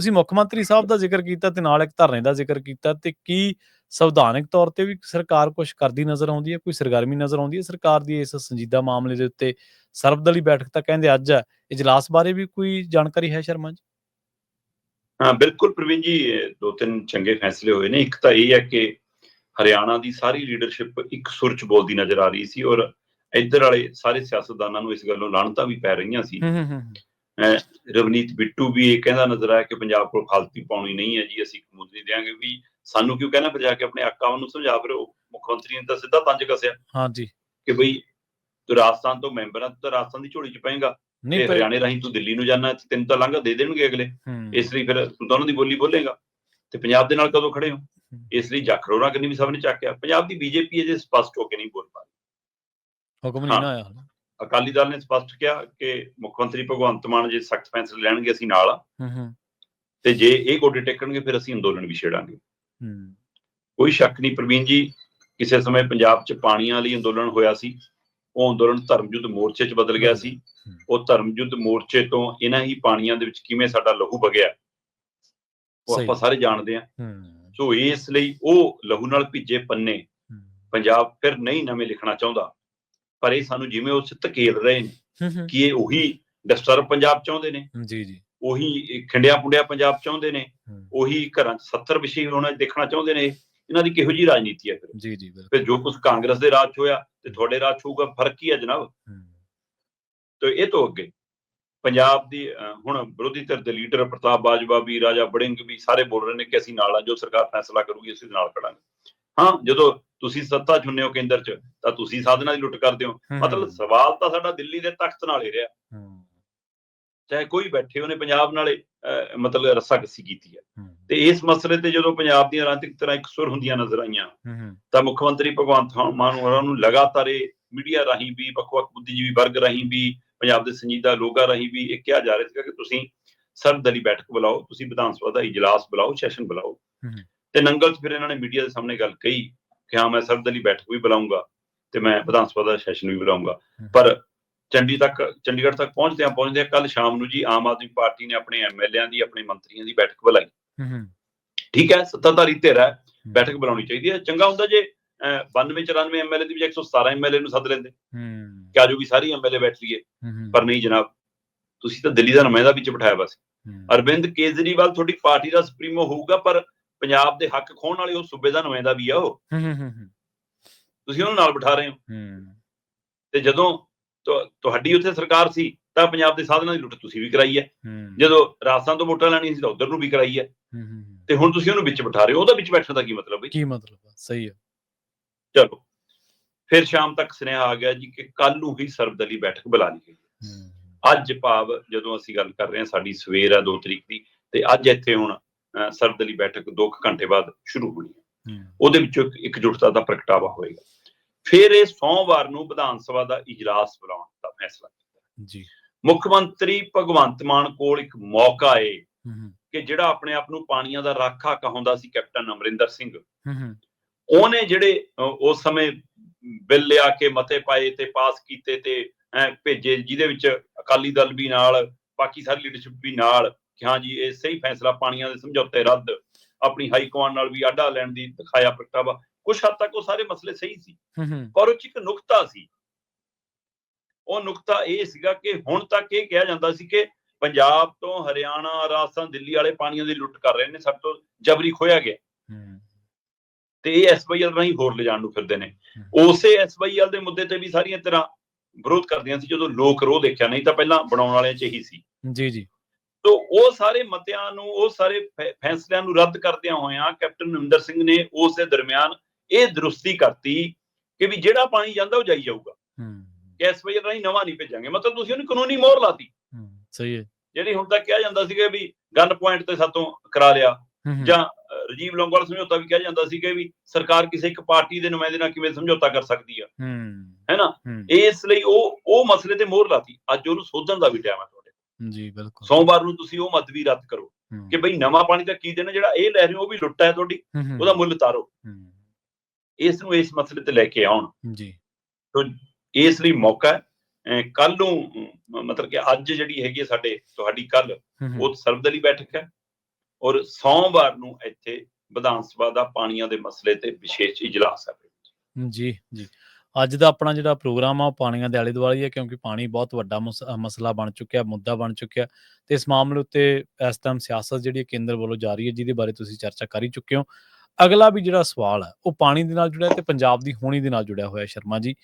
ਤੁਸੀਂ ਮੁੱਖ ਮੰਤਰੀ ਸਾਹਿਬ ਦਾ ਜ਼ਿਕਰ ਕੀਤਾ ਤੇ ਨਾਲ ਇੱਕ ਧਰਨੇ ਦਾ ਜ਼ਿਕਰ ਕੀਤਾ ਤੇ ਕੀ ਸੰਵਿਧਾਨਕ ਤੌਰ ਤੇ ਵੀ ਸਰਕਾਰ ਕੁਝ ਕਰਦੀ ਨਜ਼ਰ ਆਉਂਦੀ ਹੈ ਕੋਈ ਸਰਗਰਮੀ ਨਜ਼ਰ ਆਉਂਦੀ ਹੈ ਸਰਕਾਰ ਦੀ ਇਸ ਸੰਜੀਦਾ ਮਾਮਲੇ ਦੇ ਉੱਤੇ? ਸਰਬਦਲੀ ਬੈਠਕ ਤਾਂ ਕਹਿੰਦੇ ਅੱਜ ਹੈ ਇਜਲਾਸ ਬਾਰੇ ਵੀ ਕੋਈ ਜਾਣਕਾਰੀ ਹੈ ਸ਼ਰਮਾ ਜੀ? ਹਾਂ ਬਿਲਕੁਲ ਪ੍ਰਵੀਨ ਜੀ ਦੋ ਤਿੰਨ ਚੰਗੇ ਫੈਸਲੇ ਹੋਏ ਨੇ ਇੱਕ ਤਾਂ ਇਹ ਹੈ ਕਿ ਹਰਿਆਣਾ ਦੀ ਸਾਰੀ ਲੀਡਰਸ਼ਿਪ ਇੱਕ ਸੁਰ ਚ ਬੋਲਦੀ ਨਜ਼ਰ ਆ ਰਹੀ ਸੀ ਔਰ ਇੱਧਰ ਵਾਲੇ ਸਾਰੇ ਸਿਆਸਤਦਾਨਾਂ ਨੂੰ ਇਸ ਗੱਲੋਂ ਲਾਹਣਤਾਂ ਵੀ ਪੈ ਰਹੀਆਂ ਸੀ। ਹੂੰ ਹੂੰ ਹੂੰ। ਰਵਨੀਤ ਬਿੱਟੂ ਵੀ ਇਹ ਕਹਿੰਦਾ ਨਜ਼ਰ ਆਇਆ ਕਿ ਪੰਜਾਬ ਕੋਲ ਫਾਲਤੀ ਪਾਉਣੀ ਨਹੀਂ ਹੈ ਜੀ ਅਸੀਂ ਕਮੂਦ ਨਹੀਂ ਦੇਾਂਗੇ ਵੀ ਸਾਨੂੰ ਕਿਉਂ ਕਹਿਣਾ ਫਿਰ ਜਾ ਕੇ ਆਪਣੇ ਆਕਾਵਾਂ ਨੂੰ ਸਮਝਾ ਫਿਰ ਮੁੱਖ ਮੰਤਰੀ ਨੇ ਤਾਂ ਸਿੱਧਾ ਤੰਜ ਕਸਿਆ। ਹਾਂਜੀ। ਕਿ ਬਈ ਤੂੰ ਰਾਜਸਥਾਨ ਤੋਂ ਮੈਂਬਰ ਆ ਤੂੰ ਤਾਂ ਰਾਜਸਥਾਨ ਦੀ ਝੋਲੀ ਚ ਪਏਗਾ। ਤੇ ਹਰਿਆਣੇ ਰਾਹੀਂ ਤੂੰ ਦਿੱਲੀ ਨੂੰ ਜਾਣਾ ਤੈਨੂੰ ਤਾਂ ਲਾਂਘਾ ਦੇ ਦੇਣਗੇ ਅਗਲੇ। ਇਸ ਲਈ ਫਿਰ ਤੂੰ ਉਹਨਾਂ ਦੀ ਬੋਲੀ ਬੋਲੇਗਾ। ਤੇ ਪੰਜਾਬ ਦੇ ਨਾਲ ਕਦੋਂ ਖੜੇ ਹੋ? ਇਸ ਲਈ ਜਾਖਰੋਰਾ ਕੰਨੀ ਵੀ ਸਭ ਨੇ ਚੱਕਿਆ। ਪੰਜਾਬ ਦੀ ਬੀਜੇਪੀ ਅਜੇ ਸਪਸ਼ਟ ਹੋ ਕੇ ਨਹੀਂ ਬੋਲ ਪਾ ਰਹੀ। ਹੁਕਮ ਨਹੀਂ ਆਇਆ। ਅਕਾਲੀ ਦਲ ਨੇ ਸਪਸ਼ਟ ਕਿਹਾ ਕਿ ਮੁੱਖ ਮੰਤਰੀ ਭਗਵੰਤ ਮਾਨ ਜੇ ਸਖਤ ਫੈਸਲੇ ਲੈਣਗੇ ਅਸੀਂ ਨਾਲ ਆ ਤੇ ਜੇ ਇਹ ਗੋਡੇ ਟੇਕਣਗੇ ਫਿਰ ਅਸੀਂ ਅੰਦੋਲਨ ਵੀ ਛੇੜਾਂਗੇ। ਕੋਈ ਸ਼ੱਕ ਨਹੀਂ ਪ੍ਰਵੀਨ ਜੀ ਕਿਸੇ ਸਮੇਂ ਪੰਜਾਬ 'ਚ ਪਾਣੀਆਂ ਲਈ ਅੰਦੋਲਨ ਹੋਇਆ ਸੀ ਉਹ ਅੰਦੋਲਨ ਧਰਮਯੁੱਧ ਮੋਰਚੇ 'ਚ ਬਦਲ ਗਿਆ ਸੀ। ਉਹ ਧਰਮਯੁੱਧ ਮੋਰਚੇ ਤੋਂ ਇਹਨਾਂ ਹੀ ਪਾਣੀਆਂ ਦੇ ਵਿੱਚ ਕਿਵੇਂ ਸਾਡਾ ਲਹੂ ਵਗਿਆ ਉਹ। ਆਪਾਂ ਸਾਰੇ ਜਾਣਦੇ ਹੂੰ। ਸੋ ਇਸ ਲਈ ਉਹ ਲਹੂ ਨਾਲ ਭਿੱਜੇ ਪੰਨੇ। ਪੰਜਾਬ ਫਿਰ ਨਹੀਂ ਨਵੇਂ ਲਿਖਣਾ ਚਾਹੁੰਦਾ। ਪਰ ਇਹ ਸਾਨੂੰ ਜਿਵੇਂ ਉਸ ਧਕੇਲ ਰਹੇ ਨੇ ਕਿ ਇਹ ਉਹੀ ਡਿਸਟਰਬ ਪੰਜਾਬ ਚਾਹੁੰਦੇ ਨੇ ਜੀ ਜੀ। ਉਹੀ ਖਿੰਡਿਆ ਪੁੰਡਿਆ ਪੰਜਾਬ ਚਾਹੁੰਦੇ ਨੇ ਉਹੀ ਘਰਾਂ 'ਚ 70 ਵਿਸ਼ੇ ਹੋਣਾ ਦੇਖਣਾ ਚਾਹੁੰਦੇ ਨੇ ਇਹਨਾਂ ਦੀ ਕਿਹੋ ਜੀ ਰਾਜਨੀਤੀ ਹੈ ਫਿਰ? ਜੀ ਜੀ ਬਿਲਕੁਲ। ਫਿਰ ਜੋ ਕੁਝ ਕਾਂਗਰਸ ਦੇ ਰਾਜ 'ਚ ਹੋਇਆ ਤੇ ਤੁਹਾਡੇ ਰਾਜ 'ਚ ਹੋਊਗਾ ਫ਼ਰਕ ਕੀ ਹੈ ਜਨਾਬ? ਤੇ ਇਹ ਤੋਂ ਅੱਗੇ ਪੰਜਾਬ ਦੀ ਹੁਣ ਵਿਰੋਧੀ ਧਿਰ ਦੇ ਲੀਡਰ ਪ੍ਰਤਾਪ ਬਾਜਵਾ ਵੀ ਰਾਜਾ ਬੜਿੰਗ ਵੀ ਸਾਰੇ ਬੋਲ ਰਹੇ ਨੇ ਕਿ ਅਸੀਂ ਨਾਲ ਆ ਜੋ ਸਰਕਾਰ ਫੈਸਲਾ ਕਰੂਗੀ ਅਸੀਂ ਨਾਲ ਖੜਾਂਗੇ। ਹਾਂ ਜਦੋਂ ਤੁਸੀਂ ਸੱਤਾ ਚੁਣਦੇ ਹੋ ਕੇਂਦਰ 'ਚ ਤਾਂ ਤੁਸੀਂ ਸਾਧਨਾਂ ਦੀ ਲੁੱਟ ਕਰਦੇ ਹੋ। ਮਤਲਬ ਸਵਾਲ ਤਾਂ ਸਾਡਾ ਦਿੱਲੀ ਦੇ ਤਖਤ ਨਾਲ ਹੀ ਰਿਹਾ। ਚਾਹੇ ਕੋਈ ਬੈਠੇ ਉਹਨੇ ਪੰਜਾਬ ਨਾਲੇ ਮਤਲਬ ਰੱਸਾਕਸੀ ਕੀਤੀ ਹੈ। ਤੇ ਇਸ ਮਸਲੇ ਤੇ ਜਦੋਂ ਪੰਜਾਬ ਦੀਆਂ ਰਾਜਨੀਤਿਕ ਤਰ੍ਹਾਂ ਇੱਕ ਸੁਰ ਹੁੰਦੀਆਂ ਨਜ਼ਰ ਆਈਆਂ ਤਾਂ ਮੁੱਖ ਮੰਤਰੀ ਭਗਵੰਤ ਮਾਨ ਹੋਰਾਂ ਨੂੰ ਲਗਾਤਾਰ ਇਹ ਮੀਡੀਆ ਰਾਹੀਂ ਵੀ ਵੱਖ-ਵੱਖ ਬੁੱਧੀਜੀਵੀ ਵਰਗ ਰਾਹੀਂ ਵੀ ਪੰਜਾਬ ਦੇ ਸੰਜੀਦਾ ਲੋਕਾਂ ਰਾਹੀਂ ਵੀ ਇਹ ਕਿਹਾ ਜਾ ਰਿਹਾ ਸੀਗਾ ਕਿ ਤੁਸੀਂ ਸਰਦਲੀ ਬੈਠਕ ਬੁਲਾਓ ਤੁਸੀਂ ਵਿਧਾਨ ਸਭਾ ਦਾ ਇਜਲਾਸ ਬੁਲਾਓ ਸੈਸ਼ਨ ਬੁਲਾਓ। ਤੇ ਨੰਗਲ 'ਚ ਫਿਰ ਇਹਨਾਂ ਨੇ ਮੀਡੀਆ ਦੇ ਸਾਹਮਣੇ ਗੱਲ ਕਹੀ ਕਿ ਹਾਂ ਮੈਂ ਸਰਦਲੀ ਬੈਠਕ ਵੀ ਬੁਲਾਉਂਗਾ ਤੇ ਮੈਂ ਵਿਧਾਨ ਸਭਾ ਦਾ ਸੈਸ਼ਨ ਵੀ ਬੁਲਾਉਂਗਾ। ਪਰ ਚੰਡੀ ਤੱਕ ਚੰਡੀਗੜ੍ਹ ਤੱਕ ਪਹੁੰਚਦੇ ਆ ਪਹੁੰਚਦੇ ਆ ਕੱਲ ਸ਼ਾਮ ਨੂੰ ਜੀ ਆਮ ਆਦਮੀ ਪਾਰਟੀ ਨੇ ਆਪਣੇ ਐਮਐਲਏਆਂ ਦੀ ਆਪਣੇ ਮੰਤਰੀਆਂ ਦੀ ਬੈਠਕ ਬੁਲਾਈ। ਹੂੰ, ਹੂੰ, ਠੀਕ ਹੈ ਸੱਤਾਧਾਰੀ ਧਿਰ ਹੈ ਬੈਠਕ ਬੁਲਾਉਣੀ ਚਾਹੀਦੀ ਹੈ। ਚੰਗਾ ਹੁੰਦਾ ਜੇ ਅਹ, 92 94 ਐਮਐਲਏ ਦੀ ਬਜਾਏ 117 ਐਮਐਲਏ ਨੂੰ ਸੱਦ ਲੈਂਦੇ। ਹੂੰ, ਕਿ ਆਜੋ ਵੀ ਸਾਰੀ ਐਮਐਲਏ ਬੈਠ ਲਈਏ। ਪਰ ਨਹੀਂ ਜਨਾਬ ਤੁਸੀਂ ਤਾਂ ਦਿੱਲੀ ਦਾ ਨੁਮਾਇੰਦਾ ਵਿੱਚ ਬਿਠਾਇਆ ਬਸ ਅਰਵਿੰਦ ਕੇਜਰੀਵਾਲ ਤੁਹਾਡੀ ਪਾਰਟੀ ਦਾ ਸੁਪਰੀਮੋ ਹੋਊਗਾ ਪਰ ਪੰਜਾਬ ਦੇ ਹੱਕ ਖੋਣ ਵਾਲੇ ਉਹ ਸੂਬੇ ਦਾ ਨੁਮਾਇੰਦਾ ਵੀ ਆ ਉਹ। ਹੂੰ, ਹੂੰ, ਹੂੰ, ਤੁਸੀਂ ਉਹਨੂੰ ਨਾਲ ਬਿਠਾ ਰਹੇ ਹੋ। ਹੂੰ, ਤੇ ਜਦੋਂ ਤੁਹਾਡੀ ਉੱਥੇ ਸਰਕਾਰ ਸੀ ਤਾਂ ਪੰਜਾਬ ਦੇ ਸਾਧਨਾਂ ਦੀ ਲੁੱਟ ਤੁਸੀਂ ਵੀ ਕਰਾਈ ਹੈ। ਹੂੰ, ਜਦੋਂ ਰਾਜਸਥਾਨ ਤੋਂ ਵੋਟਾਂ ਲੈਣੀ ਸੀ ਤਾਂ ਉਧਰ ਨੂੰ ਵੀ ਕਰਾਈ ਹੈ। ਹੂੰ, ਹੂੰ, ਹੂੰ। ਤੇ ਹੁਣ ਤੁਸੀਂ ਉਹਨੂੰ ਵਿੱਚ ਬਿਠਾ ਰਹੇ ਹੋ। ਉਹਦਾ ਵਿੱਚ ਬੈਠਣ ਦਾ ਕੀ ਮਤਲਬ ਹੈ ਕੀ ਮਤਲਬ ਆ? ਸਹੀ ਹੈ। ਚਲੋ। ਫਿਰ ਸ਼ਾਮ ਤੱਕ ਸੁਨੇਹਾ ਆ ਗਿਆ ਜੀ ਕਿ ਕੱਲ ਨੂੰ ਹੀ ਸਰਬਦਲੀ ਬੈਠਕ ਬੁਲਾ ਲਈ ਗਈ ਹੈ। ਹੂੰ, ਅੱਜ ਭਾਵ ਜਦੋਂ ਅਸੀਂ ਗੱਲ ਕਰ ਰਹੇ ਹਾਂ ਸਾਡੀ ਸਵੇਰ ਹੈ 2 ਤਰੀਕ ਦੀ ਤੇ ਅੱਜ ਇੱਥੇ ਹੁਣ ਸਰਬਦਲੀ ਬੈਠਕ 2 ਘੰਟੇ ਬਾਅਦ ਸ਼ੁਰੂ ਹੋਣੀ ਹੈ। ਉਹਦੇ ਵਿੱਚੋਂ ਇੱਕ ਇਕਜੁੱਟਤਾ ਦਾ ਪ੍ਰਗਟਾਵਾ ਹੋਏਗਾ। ਫਿਰ ਇਹ ਸੋਮਵਾਰ ਨੂੰ ਵਿਧਾਨ ਸਭਾ ਦਾ ਇਜਲਾਸ ਬੁਲਾਉਣ ਦਾ ਫੈਸਲਾ ਕੀਤਾ। ਜੀ। ਮੁੱਖ ਮੰਤਰੀ ਭਗਵੰਤ ਮਾਨ ਕੋਲ ਇੱਕ ਮੌਕਾ ਏ ਕਿ ਜਿਹੜਾ ਆਪਣੇ ਆਪ ਨੂੰ ਪਾਣੀਆਂ ਦਾ ਰਾਖਾ ਕਹਾਉਂਦਾ ਸੀ ਕੈਪਟਨ ਅਮਰਿੰਦਰ ਸਿੰਘ। ਉਹਨੇ ਜਿਹੜੇ ਉਸ ਸਮੇਂ ਬਿੱਲ ਲਿਆ ਕੇ ਮਤੇ ਪਾਏ ਤੇ ਪਾਸ ਕੀਤੇ ਤੇ ਭੇਜੇ ਜਿਹਦੇ ਵਿੱਚ ਅਕਾਲੀ ਦਲ ਵੀ ਨਾਲ ਬਾਕੀ ਸਾਰੀ ਲੀਡਰਸ਼ਿਪ ਵੀ ਨਾਲ ਕਿ ਹਾਂ ਜੀ ਇਹ ਸਹੀ ਫੈਸਲਾ ਪਾਣੀਆਂ ਦੇ ਸਮਝੌਤੇ ਰੱਦ। ਆਪਣੀ ਹਾਈ ਕਮਾਂਡ ਨਾਲ ਵੀ ਆਡਾ ਲੈਣ ਦੀ ਦਿਖਾਇਆ ਪ੍ਰਗਟਾਵਾ। ਕੁਝ ਹੱਦ ਤੱਕ ਉਹ ਸਾਰੇ ਮਸਲੇ ਸਹੀ ਸੀ। ਪਰ ਉਹ 'ਚ ਇੱਕ ਨੁਕਤਾ ਸੀ। ਉਹ ਨੁਕਤਾ ਇਹ ਸੀਗਾ ਕਿ ਹੁਣ ਤੱਕ ਇਹ ਕਿਹਾ ਜਾਂਦਾ ਸੀ ਕਿ ਪੰਜਾਬ ਤੋਂ ਹਰਿਆਣਾ ਰਾਜਸਥਾਨ ਦਿੱਲੀ ਵਾਲੇ ਪਾਣੀਆਂ ਦੀ ਲੁੱਟ ਕਰ ਰਹੇ ਨੇ ਸਭ ਤੋਂ ਜਬਰੀ ਖੋਇਆ ਗਿਆ। ਤੇ ਇਹ ਐਸਵਾਈਐਲ ਰਾਹੀਂ ਹੋਰ ਲਿਜਾਣ ਨੂੰ ਫਿਰਦੇ ਨੇ। ਉਸੇ ਐਸਵਾਈਐਲ ਦੇ ਮੁੱਦੇ ਤੇ ਵੀ ਸਾਰੀਆਂ ਤਰ੍ਹਾਂ ਵਿਰੋਧ ਕਰਦੀਆਂ ਸੀ ਜਦੋਂ ਲੋਕ ਰੋਹ ਦੇਖਿਆ। ਨਹੀਂ ਤਾਂ ਪਹਿਲਾਂ ਬਣਾਉਣ ਵਾਲਿਆਂ 'ਚ ਹੀ ਸੀ। ਜੀ ਜੀ। ਤੋ ਉਹ ਸਾਰੇ ਮਤਿਆਂ ਨੂੰ ਉਹ ਸਾਰੇ ਫੈਸਲਿਆਂ ਨੂੰ ਰੱਦ ਕਰਦਿਆਂ ਹੋਇਆਂ ਕੈਪਟਨ ਅਮਰਿੰਦਰ ਸਿੰਘ ਨੇ ਉਸ ਦੇ ਦਰਮਿਆਨ ਇਹ ਦਰੁਸਤੀ ਕਰਤੀ ਕਿ ਵੀ ਜਿਹੜਾ ਪਾਣੀ ਜਾਂਦਾ ਉਹ ਜਾਈ ਜਾਊਗਾ। ਹੂੰ, ਕਿ ਐਸਵਾਈਐਲ ਰਾਹੀਂ ਨਵਾਂ ਨਹੀਂ ਭੇਜਾਂਗੇ। ਮਤਲਬ ਤੁਸੀਂ ਉਹਨੂੰ ਕਾਨੂੰਨੀ ਮੋਹਰ ਲਾਤੀ। ਹੂੰ, ਸਹੀ ਹੈ। ਜਿਹੜੀ ਹੁਣ ਤੱਕ ਕਿਹਾ ਜਾਂਦਾ ਸੀਗਾ ਵੀ ਗਨ ਪੁਆਇੰਟ ਤੇ ਸਾਤੋਂ ਕਰਾ ਲਿਆ। ਜਾਂ ਰਾਜੀਵ ਲੌਂਗੋਵਾਲ ਸਮਝੌਤਾ ਵੀ ਕਿਹਾ ਜਾਂਦਾ ਸੀ ਕਿ ਵੀ ਸਰਕਾਰ ਕਿਸੇ ਇੱਕ ਪਾਰਟੀ ਦੇ ਨੁਮਾਇੰਦੇ ਨਾਲ ਕਿਵੇਂ ਸਮਝੌਤਾ ਕਰ ਸਕਦੀ ਆ। ਹੂੰ, ਹੈ ਨਾ? ਹੂੰ, ਇਸ ਲਈ ਉਹ ਉਹ ਮਸਲੇ ਤੇ ਮੋਹਰ ਲਾਤੀ। ਅੱਜ ਉਹਨੂੰ ਸੋਧਣ ਦਾ ਵੀ ਟਾਈਮ ਹੈ ਜੀ ਬਿਲਕੁਲ। ਸੋਮਵਾਰ ਨੂੰ ਤੁਸੀਂ ਉਹ ਮਤ ਵੀ ਰੱਦ ਕਰੋ ਕਿ ਬਈ ਨਵਾਂ ਪਾਣੀ ਤਾਂ ਕੀ ਦੇਣਾ ਜਿਹੜਾ ਇਹ ਲੈ ਰਹੇ ਹੋ ਉਹ ਵੀ ਲੁੱਟ ਹੈ ਤੁਹਾਡੀ ਉਹਦਾ ਮੁੱਲ ਤਾਰੋ ਇਸ ਨੂੰ ਇਸ ਮਸਲੇ ਤੇ ਲੈ ਕੇ ਆਉਣ। ਜੀ। ਇਸ ਲਈ ਮੌਕਾ ਕੱਲ ਨੂੰ ਮਤਲਬ ਕਿ ਅੱਜ ਜਿਹੜੀ ਹੈਗੀ ਸਾਡੇ ਤੁਹਾਡੀ ਕੱਲ ਉਹ ਸਰਬਦਲੀ ਬੈਠਕ ਹੈ ਔਰ ਸੋਮਵਾਰ ਨੂੰ ਇੱਥੇ ਵਿਧਾਨ ਸਭਾ ਦਾ ਪਾਣੀਆਂ ਦੇ ਮਸਲੇ ਤੇ ਵਿਸ਼ੇਸ਼ ਇਜਲਾਸ ਹੈ। ਜੀ ਜੀ। ਅੱਜ ਦਾ ਆਪਣਾ ਜਿਹੜਾ ਪ੍ਰੋਗਰਾਮ ਆ, ਉਹ ਪਾਣੀਆਂ ਦੇ ਆਲੇ ਦੁਆਲੇ ਹੈ ਕਿਉਂਕਿ ਪਾਣੀ ਬਹੁਤ ਵੱਡਾ ਮਸ- ਮਸਲਾ ਬਣ ਚੁੱਕਿਆ, ਮੁੱਦਾ ਬਣ ਚੁੱਕਿਆ। ਤੇ ਇਸ ਮਾਮਲੇ ਉੱਤੇ ਇਸ ਟਾਈਮ ਸਿਆਸਤ ਜਿਹੜੀ ਹੈ, ਕੇਂਦਰ ਵੱਲੋਂ ਜਾਰੀ ਹੈ, ਜਿਹਦੇ ਬਾਰੇ ਤੁਸੀਂ ਚਰਚਾ ਕਰ ਹੀ ਚੁੱਕੇ ਹੋ। ਅਗਲਾ ਵੀ ਜਿਹੜਾ ਸਵਾਲ ਹੈ ਉਹ ਪਾਣੀ ਦੇ ਨਾਲ ਜੁੜਿਆ ਤੇ ਪੰਜਾਬ ਦੀ ਹੋਣੀ ਦੇ ਨਾਲ ਜੁੜਿਆ ਹੋਇਆ ਸ਼ਰਮਾ ਜੀ।